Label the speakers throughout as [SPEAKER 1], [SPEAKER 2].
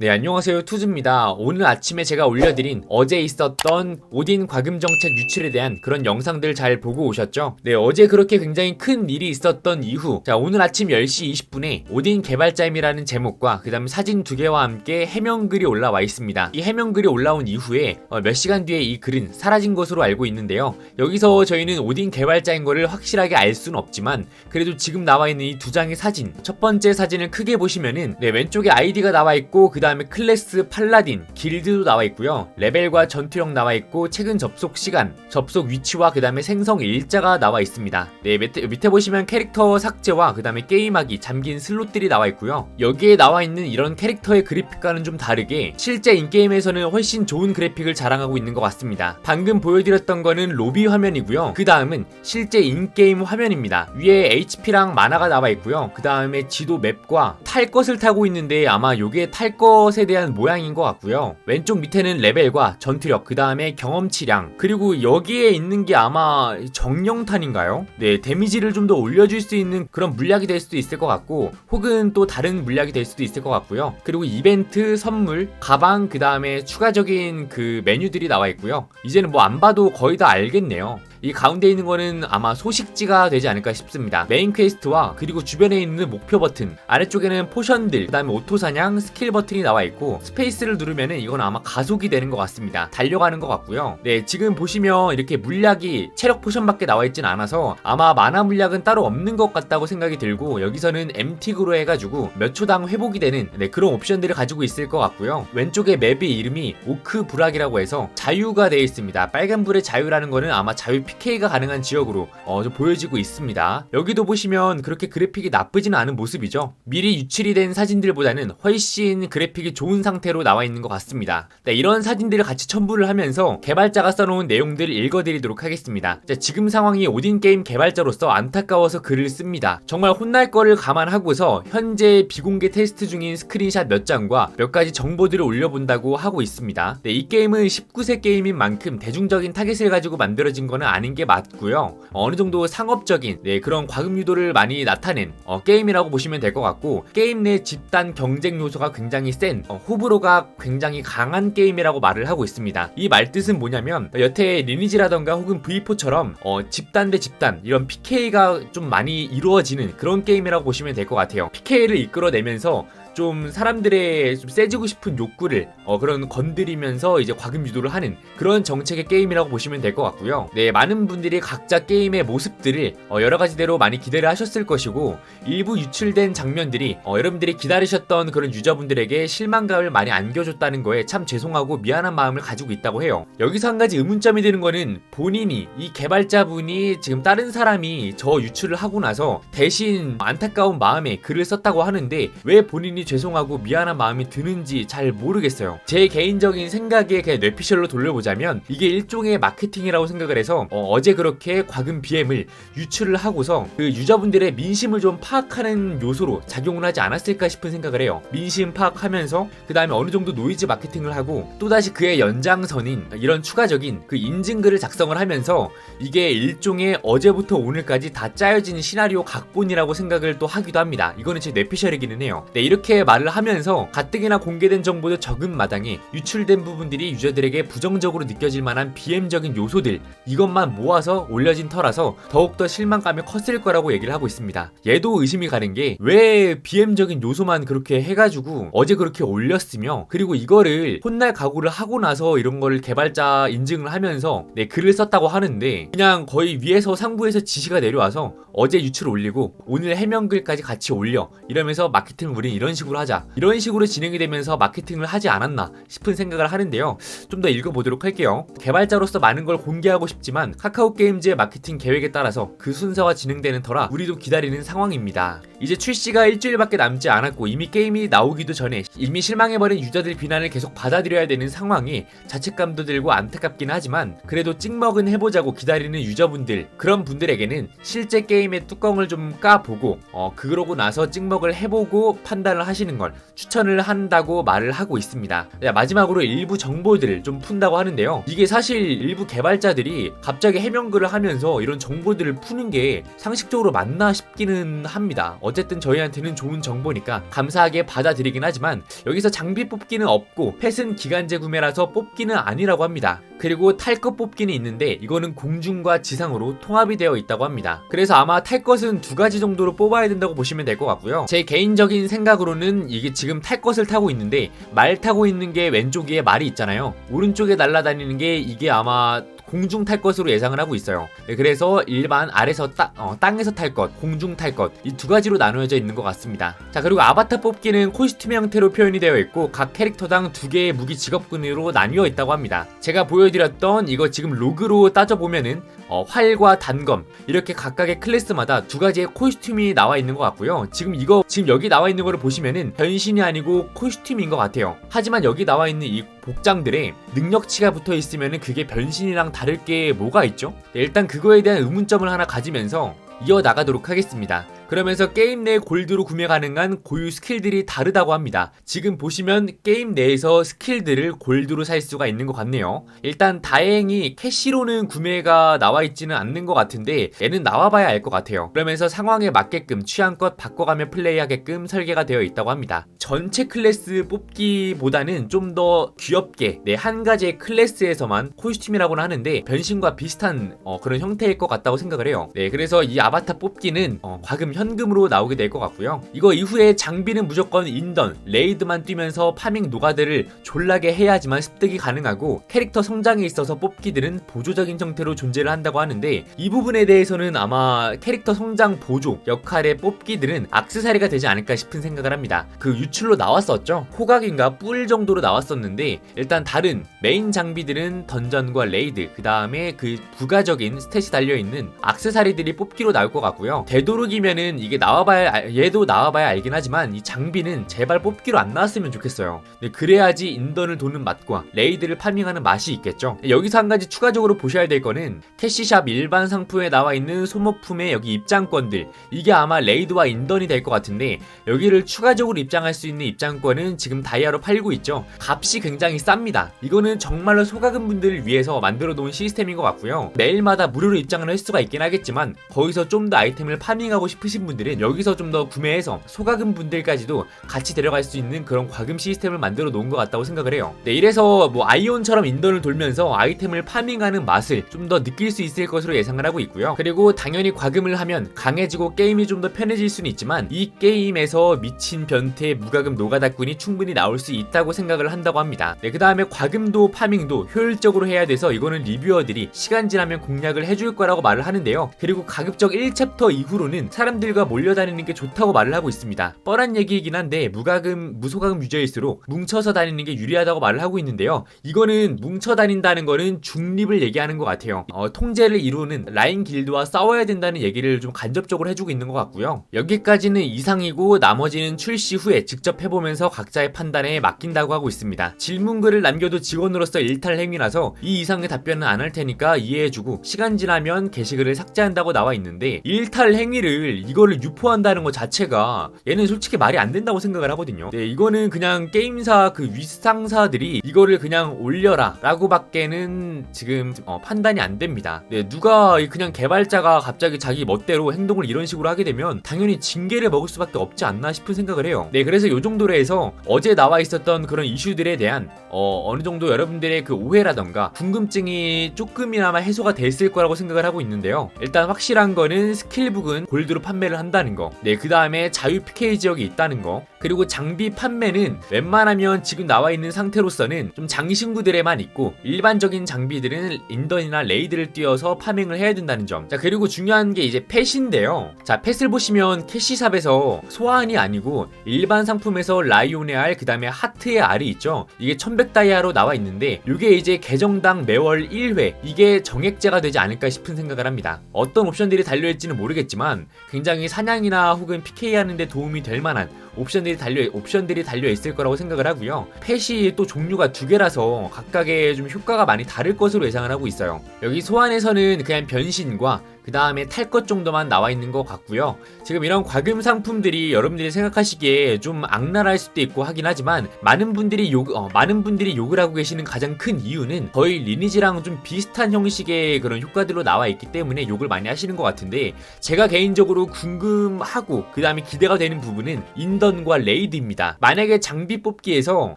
[SPEAKER 1] 네, 안녕하세요. 투즈입니다. 오늘 아침에 제가 올려드린 어제 있었던 오딘 과금 정책 유출에 대한 그런 영상들 잘 보고 오셨죠? 네, 어제 그렇게 굉장히 큰 일이 있었던 이후, 자, 오늘 아침 10시 20분에 오딘 개발자임이라는 제목과 그 다음 사진 두 개와 함께 해명글이 올라와 있습니다. 이 해명글이 올라온 이후에 어, 몇 시간 뒤에 이 글은 사라진 것으로 알고 있는데요. 여기서 저희는 오딘 개발자인 거를 확실하게 알 수는 없지만, 그래도 지금 나와 있는 이 두 장의 사진, 첫 번째 사진을 크게 보시면은, 네, 왼쪽에 아이디가 나와 있고, 그 다음 에 클래스 팔라딘, 길드도 나와 있고요. 레벨과 전투력 나와 있고 최근 접속 시간, 접속 위치와 그 다음에 생성 일자가 나와 있습니다. 네, 밑에, 밑에 보시면 캐릭터 삭제와 그 다음에 게임하기, 잠긴 슬롯들이 나와 있고요. 여기에 나와 있는 이런 캐릭터의 그래픽과는 좀 다르게 실제 인게임에서는 훨씬 좋은 그래픽을 자랑하고 있는 것 같습니다. 방금 보여드렸던 거는 로비 화면이고요. 그 다음은 실제 인게임 화면입니다. 위에 HP랑 만화가 나와 있고요. 그 다음에 지도 맵과 탈 것을 타고 있는데 아마 요게 탈것 에 대한 모양인 것 같고요. 왼쪽 밑에는 레벨과 전투력, 그 다음에 경험치량, 그리고 여기에 있는 게 아마 정령탄인가요? 네, 데미지를 좀 더 올려줄 수 있는 그런 물약이 될 수도 있을 것 같고, 혹은 또 다른 물약이 될 수도 있을 것 같고요. 그리고 이벤트, 선물, 가방, 그 다음에 추가적인 그 메뉴들이 나와 있고요. 이제는 뭐 안 봐도 거의 다 알겠네요. 이 가운데 있는 거는 아마 소식지가 되지 않을까 싶습니다. 메인 퀘스트와 그리고 주변에 있는 목표 버튼, 아래쪽에는 포션들, 그 다음에 오토 사냥, 스킬 버튼이 나와 있고 스페이스를 누르면은 이건 아마 가속이 되는 것 같습니다. 달려가는 것 같고요. 네, 지금 보시면 이렇게 물약이 체력 포션밖에 나와 있진 않아서 아마 만화 물약은 따로 없는 것 같다고 생각이 들고 여기서는 MT으로 해가지고 몇 초당 회복이 되는 네, 그런 옵션들을 가지고 있을 것 같고요. 왼쪽에 맵의 이름이 오크 브락이라고 해서 자유가 되어 있습니다. 빨간불의 자유라는 거는 아마 자유 PK가 가능한 지역으로 어, 좀 보여지고 있습니다. 여기도 보시면 그렇게 그래픽이 나쁘지는 않은 모습이죠. 미리 유출이 된 사진들보다는 훨씬 그래픽이 좋은 상태로 나와 있는 것 같습니다. 네, 이런 사진들을 같이 첨부를 하면서 개발자가 써놓은 내용들을 읽어드리도록 하겠습니다. 자, 지금 상황이 오딘 게임 개발자로서 안타까워서 글을 씁니다. 정말 혼날 거를 감안하고서 현재 비공개 테스트 중인 스크린샷 몇 장과 몇 가지 정보들을 올려본다고 하고 있습니다. 네, 이 게임은 19세 게임인 만큼 대중적인 타겟을 가지고 만들어진 거는 아닌 게 맞고요. 어느 정도 상업적인 네, 그런 과금 유도를 많이 나타낸 어, 게임이라고 보시면 될 것 같고 게임 내 집단 경쟁 요소가 굉장히 센 어, 호불호가 굉장히 강한 게임이라고 말을 하고 있습니다. 이 말뜻은 뭐냐면 여태 리니지라던가 혹은 V4처럼 어, 집단 대 집단 이런 PK가 좀 많이 이루어지는 그런 게임이라고 보시면 될 것 같아요. PK를 이끌어내면서 좀 사람들의 좀 세지고 싶은 욕구를 어, 그런 건드리면서 이제 과금 유도를 하는 그런 정책의 게임이라고 보시면 될 것 같고요. 네, 많은 분들이 각자 게임의 모습들을 어, 여러 가지대로 많이 기대를 하셨을 것이고 일부 유출된 장면들이 어, 여러분들이 기다리셨던 그런 유저분들에게 실망감을 많이 안겨줬다는 거에 참 죄송하고 미안한 마음을 가지고 있다고 해요. 여기서 한 가지 의문점이 드는 거는 본인이 이 개발자분이 지금 다른 사람이 저 유출을 하고 나서 대신 안타까운 마음에 글을 썼다고 하는데 왜 본인이 죄송하고 미안한 마음이 드는지 잘 모르겠어요. 제 개인적인 생각에 그냥 뇌피셜로 돌려보자면 이게 일종의 마케팅이라고 생각을 해서 어, 제 그렇게 과금 BM을 유출을 하고서 그 유저분들의 민심을 좀 파악하는 요소로 작용을 하지 않았을까 싶은 생각을 해요. 민심 파악하면서 그 다음에 어느 정도 노이즈 마케팅을 하고 또다시 그의 연장선인 이런 추가적인 그 인증글을 작성을 하면서 이게 일종의 어제부터 오늘까지 다 짜여진 시나리오 각본이라고 생각을 또 하기도 합니다. 이거는 제 뇌피셜이기는 해요. 네, 이렇게 말을 하면서 가뜩이나 공개된 정보도 적은 마당에 유출된 부분들이 유저들에게 부정적으로 느껴질 만한 BM적인 요소들 이것만 모아서 올려진 터라서 더욱더 실망감이 컸을 거라고 얘기를 하고 있습니다. 얘도 의심이 가는 게 왜 BM적인 요소만 그렇게 해가지고 어제 그렇게 올렸으며 그리고 이거를 혼날 각오를 하고 나서 이런 거를 개발자 인증을 하면서 네 글을 썼다고 하는데 그냥 거의 위에서 상부에서 지시가 내려와서 어제 유출 올리고 오늘 해명글까지 같이 올려 이러면서 마케팅을 우린 이런 식으로 하자. 이런 식으로 진행이 되면서 마케팅을 하지 않았나 싶은 생각을 하는데요. 좀 더 읽어보도록 할게요. 개발자로서 많은 걸 공개하고 싶지만 카카오 게임즈의 마케팅 계획에 따라서 그 순서가 진행되는 터라 우리도 기다리는 상황입니다. 이제 출시가 일주일밖에 남지 않았고 이미 게임이 나오기도 전에 이미 실망해버린 유저들 비난을 계속 받아들여야 되는 상황이 자책감도 들고 안타깝긴 하지만 그래도 찍먹은 해보자고 기다리는 유저분들 그런 분들에게는 실제 게임의 뚜껑을 좀 까보고 어 그러고 나서 찍먹을 해보고 판단을 하시는 걸 추천을 한다고 말을 하고 있습니다. 자, 마지막으로 일부 정보들을 좀 푼다고 하는데요. 이게 사실 일부 개발자들이 갑자기 해명글을 하면서 이런 정보들을 푸는 게 상식적으로 맞나 싶기는 합니다. 어쨌든 저희한테는 좋은 정보니까 감사하게 받아들이긴 하지만 여기서 장비 뽑기는 없고 펫은 기간제 구매라서 뽑기는 아니라고 합니다. 그리고 탈 것 뽑기는 있는데 이거는 공중과 지상으로 통합이 되어 있다고 합니다. 그래서 아마 탈 것은 두 가지 정도로 뽑아야 된다고 보시면 될 것 같고요. 제 개인적인 생각으로는 이게 지금 탈 것을 타고 있는데 말 타고 있는 게 왼쪽 위에 말이 있잖아요. 오른쪽에 날아다니는 게 이게 아마 공중 탈 것으로 예상을 하고 있어요. 네, 그래서 일반 아래서 따, 어, 땅에서 탈 것, 공중 탈 것, 이 두 가지로 나누어져 있는 것 같습니다. 자, 그리고 아바타 뽑기는 코스튬 형태로 표현이 되어 있고 각 캐릭터당 두 개의 무기 직업군으로 나뉘어 있다고 합니다. 제가 보여드렸던 이거 지금 로그로 따져 보면은 어, 활과 단검 이렇게 각각의 클래스마다 두 가지의 코스튬이 나와 있는 것 같고요. 지금 이거 지금 여기 나와 있는 거를 보시면은 변신이 아니고 코스튬인 것 같아요. 하지만 여기 나와 있는 이 복장들에 능력치가 붙어 있으면은 그게 변신이랑 다를 게 뭐가 있죠? 네, 일단 그거에 대한 의문점을 하나 가지면서 이어 나가도록 하겠습니다. 그러면서 게임 내 골드로 구매 가능한 고유 스킬들이 다르다고 합니다. 지금 보시면 게임 내에서 스킬들을 골드로 살 수가 있는 것 같네요. 일단 다행히 캐시로는 구매가 나와 있지는 않는 것 같은데 얘는 나와봐야 알 것 같아요. 그러면서 상황에 맞게끔 취향껏 바꿔가며 플레이하게끔 설계가 되어 있다고 합니다. 전체 클래스 뽑기보다는 좀 더 귀엽게 내한 가지의 클래스에서만 코스튬이라고는 하는데 변신과 비슷한 어, 그런 형태일 것 같다고 생각을 해요. 네, 그래서 이 아바타 뽑기는 어, 과금 현금으로 나오게 될 것 같고요. 이거 이후에 장비는 무조건 인던, 레이드만 뛰면서 파밍 노가드를 졸라게 해야지만 습득이 가능하고 캐릭터 성장에 있어서 뽑기들은 보조적인 형태로 존재를 한다고 하는데 이 부분에 대해서는 아마 캐릭터 성장 보조 역할의 뽑기들은 악세사리가 되지 않을까 싶은 생각을 합니다. 그 유출로 나왔었죠. 호각인가 뿔 정도로 나왔었는데 일단 다른 메인 장비들은 던전과 레이드 그 다음에 그 부가적인 스탯이 달려있는 악세사리들이 뽑기로 나올 것 같고요. 되도록이면은 이게 나와봐야 알- 얘도 나와봐야 알긴 하지만 이 장비는 제발 뽑기로 안 나왔으면 좋겠어요. 네, 그래야지 인던을 도는 맛과 레이드를 파밍하는 맛이 있겠죠. 네, 여기서 한 가지 추가적으로 보셔야 될 거는 캐시샵 일반 상품에 나와 있는 소모품의 여기 입장권들 이게 아마 레이드와 인던이 될 것 같은데 여기를 추가적으로 입장할 수 있는 입장권은 지금 다이아로 팔고 있죠. 값이 굉장히 쌉니다. 이거는 정말로 소가금 분들을 위해서 만들어 놓은 시스템인 것 같고요. 매일마다 무료로 입장을 할 수가 있긴 하겠지만 거기서 좀 더 아이템을 파밍하고 싶으신 분들은 여기서 좀 더 구매해서 소가금 분들까지도 같이 데려갈 수 있는 그런 과금 시스템을 만들어 놓은 것 같다고 생각을 해요. 네, 이래서 뭐 아이온처럼 인던을 돌면서 아이템을 파밍하는 맛을 좀 더 느낄 수 있을 것으로 예상을 하고 있고요. 그리고 당연히 과금을 하면 강해지고 게임이 좀 더 편해질 수는 있지만 이 게임에서 미친 변태 무과금 노가다꾼이 충분히 나올 수 있다고 생각을 한다고 합니다. 네, 그 다음에 과금도 파밍도 효율적으로 해야 돼서 이거는 리뷰어들이 시간 지나면 공략을 해줄 거라고 말을 하는데요. 그리고 가급적 1챕터 이후로는 사람들 과 몰려다니는 게 좋다고 말을 하고 있습니다. 뻔한 얘기이긴 한데 무과금, 무소과금 유저일수록 뭉쳐서 다니는 게 유리하다고 말을 하고 있는데요. 이거는 뭉쳐 다닌다는 거는 중립을 얘기하는 것 같아요. 어, 통제를 이루는 라인 길드와 싸워야 된다는 얘기를 좀 간접적으로 해주고 있는 것 같고요. 여기까지는 이상이고 나머지는 출시 후에 직접 해보면서 각자의 판단에 맡긴다고 하고 있습니다. 질문글을 남겨도 직원으로서 일탈 행위라서 이 이상의 답변은 안 할 테니까 이해해주고 시간 지나면 게시글을 삭제한다고 나와 있는데 일탈 행위를 이거를 유포한다는 것 자체가 얘는 솔직히 말이 안 된다고 생각을 하거든요. 네, 이거는 그냥 게임사 그 윗상사들이 이거를 그냥 올려라 라고밖에는 지금 어, 판단이 안 됩니다. 네, 누가 이 그냥 개발자가 갑자기 자기 멋대로 행동을 이런 식으로 하게 되면 당연히 징계를 먹을 수밖에 없지 않나 싶은 생각을 해요. 네, 그래서 요 정도로 해서 어제 나와 있었던 그런 이슈들에 대한 어, 어느 정도 여러분들의 그 오해라던가 궁금증이 조금이나마 해소가 됐을 거라고 생각을 하고 있는데요. 일단 확실한 거는 스킬북은 골드로 판매 를 한다는 거. 네, 그 다음에 자유 PK 지역이 있다는 거. 그리고 장비 판매는 웬만하면 지금 나와 있는 상태로서는 좀 장신구들에만 있고 일반적인 장비들은 인던이나 레이드를 띄어서 파밍을 해야 된다는 점. 자, 그리고 중요한 게 이제 펫인데요. 자, 펫을 보시면 캐시샵에서 소환이 아니고 일반 상품에서 라이온의 알, 그 다음에 하트의 알이 있죠. 이게 1100 다이아로 나와 있는데 이게 이제 계정당 매월 1회 이게 정액제가 되지 않을까 싶은 생각을 합니다. 어떤 옵션들이 달려있지는 모르겠지만 굉장히 사냥이나 혹은 PK 하는데 도움이 될 만한 옵션들이 달려 옵션들이 달려 있을 거라고 생각을 하고요. 펫이 또 종류가 두 개라서 각각의 좀 효과가 많이 다를 것으로 예상을 하고 있어요. 여기 소환에서는 그냥 변신과 그그 다음에 탈 것 정도만 나와 있는 것 같고요. 지금 이런 과금 상품들이 여러분들이 생각하시기에 좀 악랄할 수도 있고 하긴 하지만 많은 분들이 욕 어, 많은 분들이 욕을 하고 계시는 가장 큰 이유는 거의 리니지랑 좀 비슷한 형식의 그런 효과들로 나와 있기 때문에 욕을 많이 하시는 것 같은데 제가 개인적으로 궁금하고 그 다음에 기대가 되는 부분은 인던과 레이드입니다. 만약에 장비 뽑기에서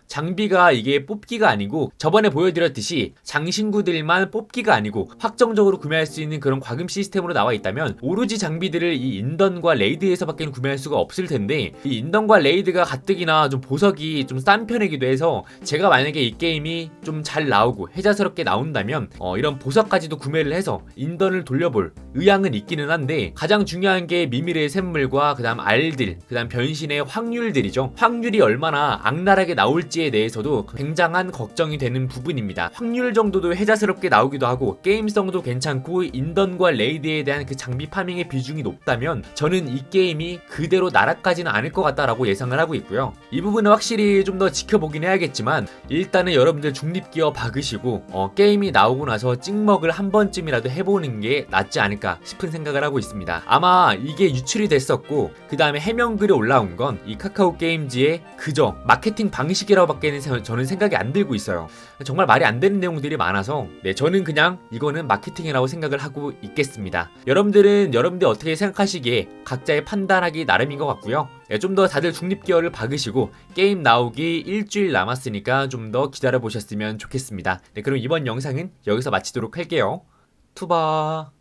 [SPEAKER 1] 장비가 이게 뽑기가 아니고 저번에 보여드렸듯이 장신구들만 뽑기가 아니고 확정적으로 구매할 수 있는 그런 과금 시스템 으로 나와 있다면 오로지 장비들을 이 인던과 레이드에서밖에 구매할 수가 없을 텐데 이 인던과 레이드가 가뜩이나 좀 보석이 좀 싼 편이기도 해서 제가 만약에 이 게임이 좀 잘 나오고 혜자스럽게 나온다면 어, 이런 보석까지도 구매를 해서 인던을 돌려볼 의향은 있기는 한데 가장 중요한 게 미미르의 샘물과 그다음 알들 그다음 변신의 확률들이죠. 확률이 얼마나 악랄하게 나올지에 대해서도 굉장한 걱정이 되는 부분입니다. 확률 정도도 혜자스럽게 나오기도 하고 게임성도 괜찮고 인던과 레이드 에 대한 그 장비 파밍의 비중이 높다면 저는 이 게임이 그대로 날아가지는 않을 것 같다라고 예상을 하고 있고요 이 부분은 확실히 좀 더 지켜보긴 해야겠지만 일단은 여러분들 중립기어 박으시고 어, 게임이 나오고 나서 찍먹을 한 번쯤이라도 해보는 게 낫지 않을까 싶은 생각을 하고 있습니다. 아마 이게 유출이 됐었고 그 다음에 해명글이 올라온 건 이 카카오 게임즈의 그저 마케팅 방식이라고밖에는 세- 저는 생각이 안 들고 있어요. 정말 말이 안 되는 내용들이 많아서 네 저는 그냥 이거는 마케팅이라고 생각을 하고 있겠습니다. 여러분들은 여러분들 어떻게 생각하시기에 각자의 판단하기 나름인 것 같고요. 네, 좀더 다들 중립기어를 박으시고 게임 나오기 일주일 남았으니까 좀 더 기다려 보셨으면 좋겠습니다. 네, 그럼 이번 영상은 여기서 마치도록 할게요. 투바.